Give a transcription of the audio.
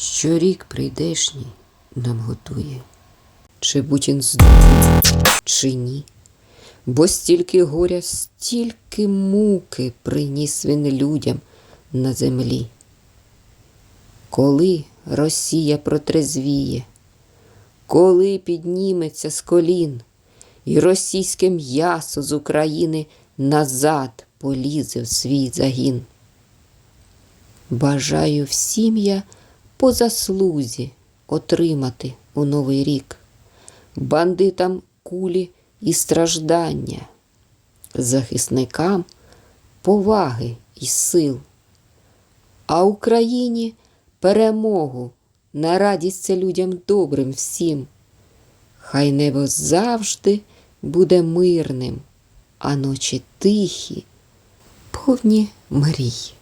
що рік прийдешній нам готує, чи Путін здобув, чи ні. Бо стільки горя, стільки муки приніс він людям на землі. Коли Росія протрезвіє, коли підніметься з колін, і російське м'ясо з України назад полізе в свій загін. Бажаю всім я по заслузі отримати у новий рік бандитам кулі і страждання, захисникам поваги і сил, а Україні перемогу на радість людям добрим всім. Хай небо завжди буде мирним, а ночі тихі, повні мрій.